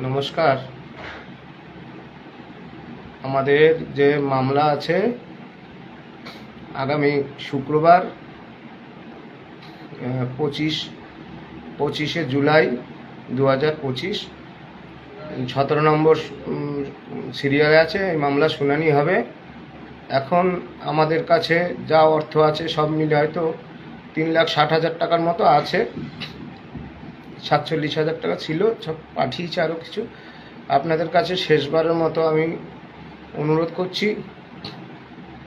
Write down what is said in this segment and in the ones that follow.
নমস্কার। আমাদের যে মামলা আছে, আগামী শুক্রবার পঁচিশ, পঁচিশে জুলাই দু হাজার পঁচিশ, সতেরো নম্বর সিরিয়ালে আছে, এই মামলা শুনানি হবে। এখন আমাদের কাছে যা অর্থ আছে, সব মিলে হয়তো তিন লাখ ষাট হাজার টাকার মতো আছে। সাতচল্লিশ হাজার টাকা ছিল, সব পাঠিয়েছে আরও কিছু। আপনাদের কাছে শেষবারের মতো আমি অনুরোধ করছি,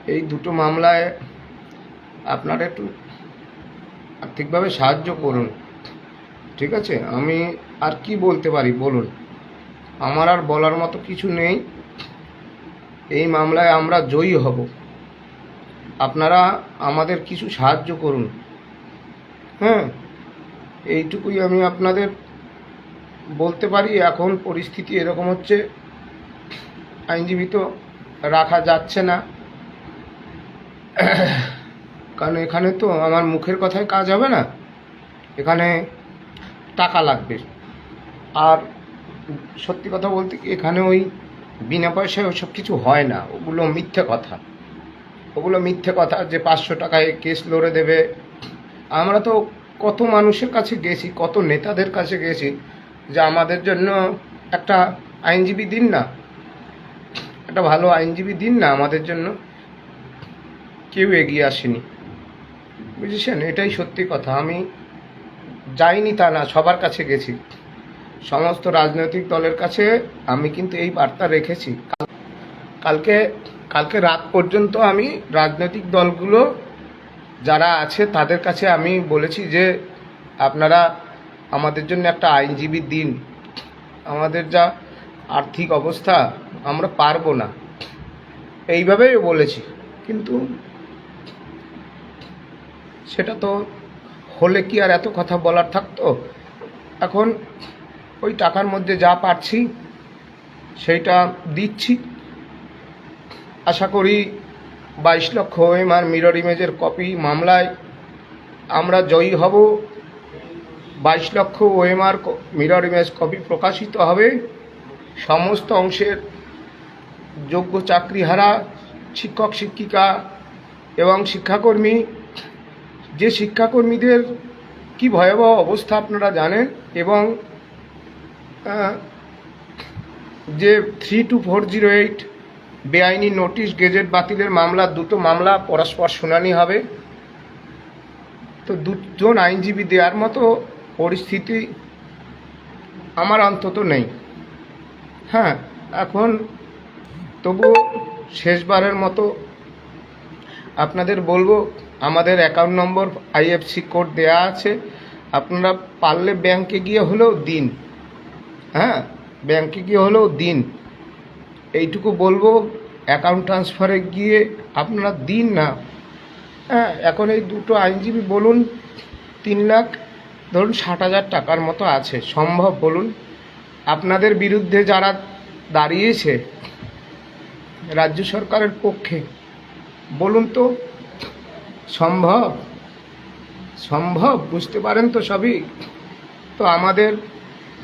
এই দুটো মামলায় আপনারা একটু আর্থিকভাবে সাহায্য করুন, ঠিক আছে? আমি আর কি বলতে পারি, বলুন। আমার আর বলার মতো কিছু নেই। এই মামলায় আমরা জয়ী হব। আপনারা আমাদের কিছু সাহায্য করুন। হ্যাঁ? এইটুকুই আমি আপনাদের বলতে পারি, এখন পরিস্থিতি এরকম হচ্ছে, আইনজীবী তো রাখা যাচ্ছে না। কারণ এখানে তো আমার মুখের কথায় কাজ হবে না, এখানে টাকা লাগবে। আর সত্যি কথা বলতে কি, এখানে ওই বিনা পয়সায় ওসব কিছু হয় না, ওগুলো মিথ্যে কথা। ওগুলো মিথ্যে কথা যে পাঁচশো টাকায় কেস লড়ে দেবে। আমরা তো কত মানুষের কাছে গেছি, কত নেতাদের কাছে গেছি, যে আমাদের জন্য একটা আইনজীবী দিন না। একটা ভালো আইনজীবী দিন না আমাদের জন্য। কেউ এগিয়ে আসেনি। বুঝেছেন? এটাই সত্যি কথা। আমি যাইনি তা না, সবার কাছে গেছি। সমস্ত রাজনৈতিক দলের কাছে আমি কিন্তু এই বার্তা রেখেছি। কালকে কালকে রাত পর্যন্ত আমি রাজনৈতিক দলগুলো যারা আছে, তাদের কাছে আমি বলেছি যে, আপনারা আমাদের জন্য একটা আইনজীবী দিন। আমাদের যা আর্থিক অবস্থা, আমরা পারব না। এইভাবেই বলেছি। কিন্তু সেটা তো হলে কি আর এত কথা বলার থাকতো? এখন ওই টাকার মধ্যে যা পারছি, সেইটা দিচ্ছি। আশা করি বাইশ লক্ষ ওএম আর মিরর ইমেজের কপি মামলায় আমরা জয়ী হব। বাইশ লক্ষ ওএমআর মিরর ইমেজ কপি প্রকাশিত হবে। সমস্ত অংশের যোগ্য চাকরিহারা শিক্ষক, শিক্ষিকা এবং শিক্ষাকর্মী, যে শিক্ষাকর্মীদের কি ভয়াবহ অবস্থা আপনারা জানেন এবং যে three two four zero eight বেআইনি নোটিশ, গেজেট বাতিলের মামলা, দুটো মামলা, পরস্পর শুনানি হবে। তো দুজন আইনজীবী দেওয়ার মতো পরিস্থিতি আমার অন্তত নেই। হ্যাঁ এখন তবু শেষবারের মতো আপনাদের বলব, আমাদের অ্যাকাউন্ট নম্বর আইএফসি কোড দেয়া আছে। আপনারা পারলে ব্যাংকে গিয়ে হলেও দিন। হ্যাঁ ব্যাংকে গিয়ে হলেও দিন। এইটুকু বলব অ্যাকাউন্ট ট্রান্সফারে গিয়ে আপনারা দিন না। হ্যাঁ এখন এই দুটো আইনজীবী বলুন, তিন লাখ, ধরুন ষাট হাজার টাকার মতো আছে, সম্ভব বলুন। আপনাদের বিরুদ্ধে যারা দাঁড়িয়েছে, রাজ্য সরকারের পক্ষে, বলুন তো, সম্ভব? সম্ভব? বুঝতে পারেন তো সবই। তো আমাদের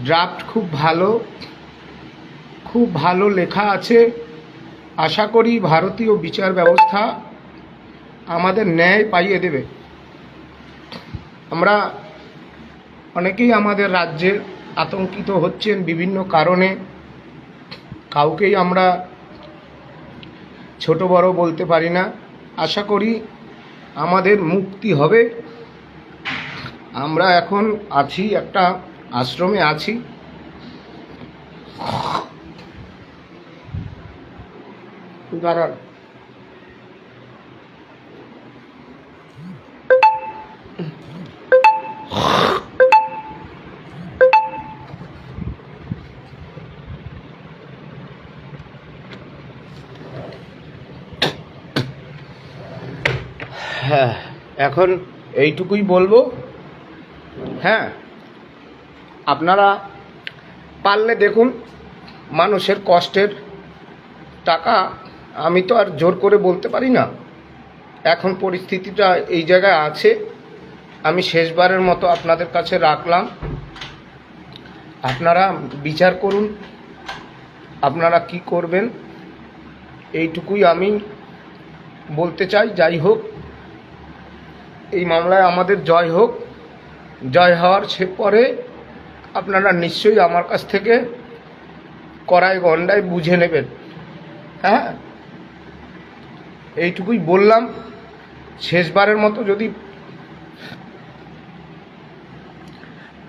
ড্রাফট খুব ভালো। খুব ভালো লেখা আছে। আশা করি ভারতীয় বিচার ব্যবস্থা আমাদের ন্যায় পাইয়ে দেবে। আমরা অনেকেই আমাদের রাজ্যে আতঙ্কিত হচ্ছেন বিভিন্ন কারণে। কাউকেই আমরা ছোট বড় বলতে পারি না। আশা করি আমাদের মুক্তি হবে। আমরা এখন আছি একটা আশ্রমে আছি। দাঁড়ান। হ্যাঁ এখন এইটুকুই বলব। হ্যাঁ আপনারা পারলে দেখুন মানুষের কষ্টের টাকা আমি তো আর জোর করে বলতে পারি না। এখন পরিস্থিতিটা এই জায়গায় আছে। আমি শেষবারের মতো আপনাদের কাছে রাখলাম। আপনারা বিচার করুন। আপনারা কি করবেন? এইটুকুই আমি বলতে চাই। যাই হোক, এই মামলায় আমাদের জয় হোক। জয় হওয়ার সে পরে আপনারা নিশ্চয়ই আমার কাছ থেকে কড়াই গন্ডায় বুঝে নেবেন। হ্যাঁ? এইটুকুই বললাম। শেষবারের মতো যদি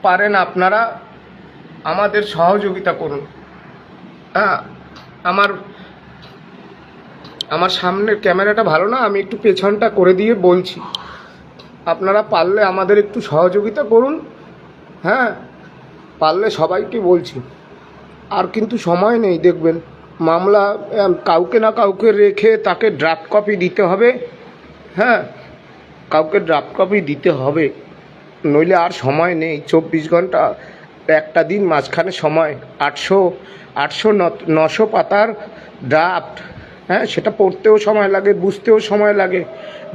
পারেন আপনারা, আমাদের সহযোগিতা করুন। হ্যাঁ আমার আমার সামনের ক্যামেরাটা ভালো না, আমি একটু পেছনটা করে দিয়ে বলছি। আপনারা পারলে আমাদের একটু সহযোগিতা করুন। হ্যাঁ পারলে সবাইকে বলছি। আর কিন্তু সময় নেই, দেখবেন। মামলা কাউকে না কাউকে রেখে তাকে ড্রাফট কপি দিতে হবে। হ্যাঁ কাউকে ড্রাফট কপি দিতে হবে। নইলে আর সময় নেই, চব্বিশ ঘণ্টা। একটা দিন মাঝখানে সময়, আটশো আটশো নশো পাতার ড্রাফট হ্যাঁ সেটা পড়তেও সময় লাগে, বুঝতেও সময় লাগে।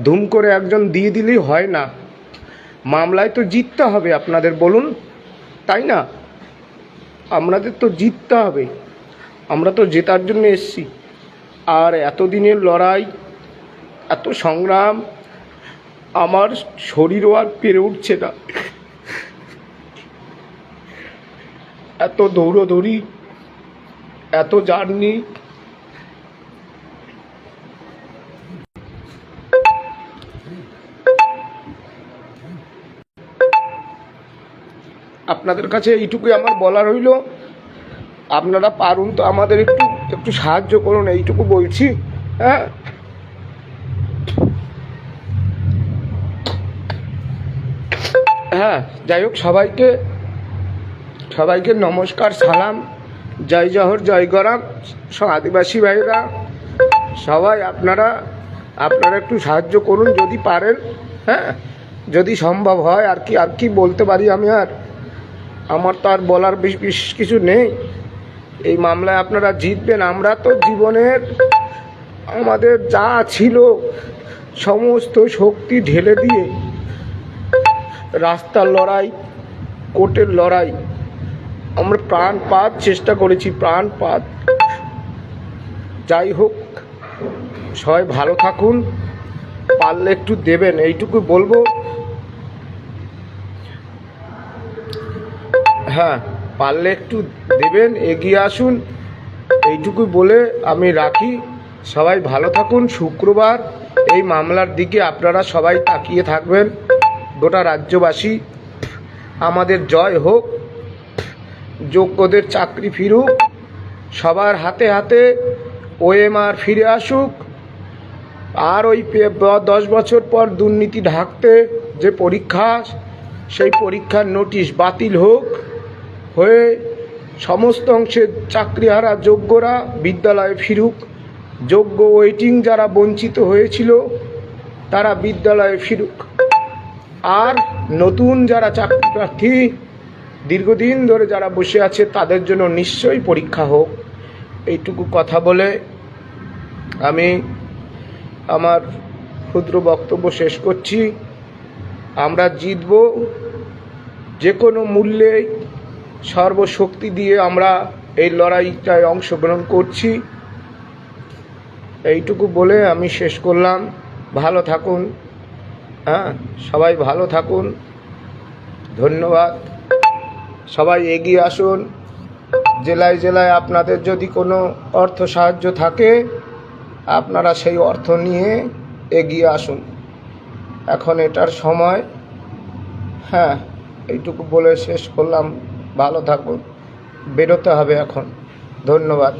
ধুম করে একজন দিয়ে দিলেই হয় না। মামলায় তো জিততে হবে আপনাদের, বলুন। তাই না? আমাদের তো জিততে হবে। আমরা তো জেতার জন্য এসছি। আর এতদিনের লড়াই, এত সংগ্রাম, আমার শরীরও আর পেরে উঠছে না। এত দৌড়োদৌড়ি, এত জার্নি। আপনাদের কাছে এইটুকুই আমার বলার হইল আপনারা পারুন তো আমাদের একটু একটু সাহায্য করুন, এইটুকু বলছি হ্যাঁ? হ্যাঁ যাই হোক, সবাইকে সবাইকে নমস্কার, সালাম, জয় জহর, জয় গরাম সব আদিবাসী ভাইরা, সবাই আপনারা আপনারা একটু সাহায্য করুন যদি পারেন হ্যাঁ? যদি সম্ভব হয়, আর কি আর কি বলতে পারি আমি আর? আমার তো আর বলার বিশ- বিশেষ কিছু নেই। এই মামলায় আপনারা জিতবেন। আমরা তো জীবনের আমাদের যা ছিল, সমস্ত শক্তি ঢেলে দিয়ে রাস্তার লড়াই, কোর্টের লড়াই, আমরা প্রাণপাত চেষ্টা করেছি, প্রাণপাত। যাই হোক, সবাই ভালো থাকুন, পারলে একটু দেবেন এইটুকু বলব। হ্যাঁ। পারলে একটু দেবেন, এগিয়ে আসুন। এইটুকু বলে আমি রাখি। সবাই ভালো থাকুন, শুক্রবার এই মামলার দিকে আপনারা সবাই তাকিয়ে থাকবেন। গোটা রাজ্যবাসী, আমাদের জয় হোক, যোগ্যদের চাকরি ফিরুক, সবার হাতে হাতে ওএমআর ফিরে আসুক। আর ওই দশ বছর পর দুর্নীতি ঢাকতে যে পরীক্ষা, সেই পরীক্ষার নোটিশ বাতিল হোক। হয়ে সমস্ত অংশের চাকরিহারা যোগ্যরা বিদ্যালয়ে ফিরুক। যোগ্য ওয়েটিং যারা বঞ্চিত হয়েছিল, তারা বিদ্যালয়ে ফিরুক। আর নতুন যারা চাকরি প্রার্থী দীর্ঘদিন ধরে যারা বসে আছে, তাদের জন্য নিশ্চয়ই পরীক্ষা হোক। এইটুকু কথা বলে আমি আমার ক্ষুদ্র বক্তব্য শেষ করছি। আমরা জিতব। যে কোনো মূল্যে সর্বশক্তি দিয়ে আমরা এই লড়াইটায় অংশগ্রহণ করছি। এইটুকু বলে আমি শেষ করলাম। ভালো থাকুন। হ্যাঁ সবাই ভালো থাকুন। ধন্যবাদ। সবাই এগিয়ে আসুন। জেলায় জেলায় আপনাদের যদি কোনো অর্থ সাহায্য থাকে, আপনারা সেই অর্থ নিয়ে এগিয়ে আসুন। এখন এটার সময়। হ্যাঁ এইটুকু বলে শেষ করলাম। ভালো থাকুন। বেরোতে হবে এখন। ধন্যবাদ।